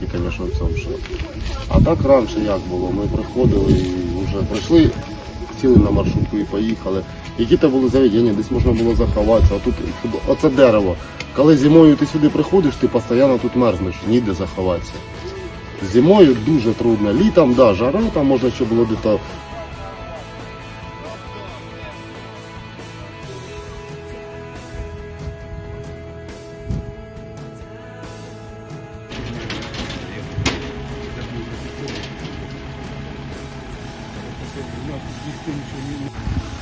тільки, цьому що. А так раніше як було? Ми приходили і вже прийшли, сіли на маршрутку і поїхали. Які то були заведення, десь можна було заховатися. А тут оце дерево. Коли зимою ти сюди приходиш, ти постійно тут мерзнеш, ніде заховатися. Зимою дуже трудно. Літом, да, жара, там можна ще було де-то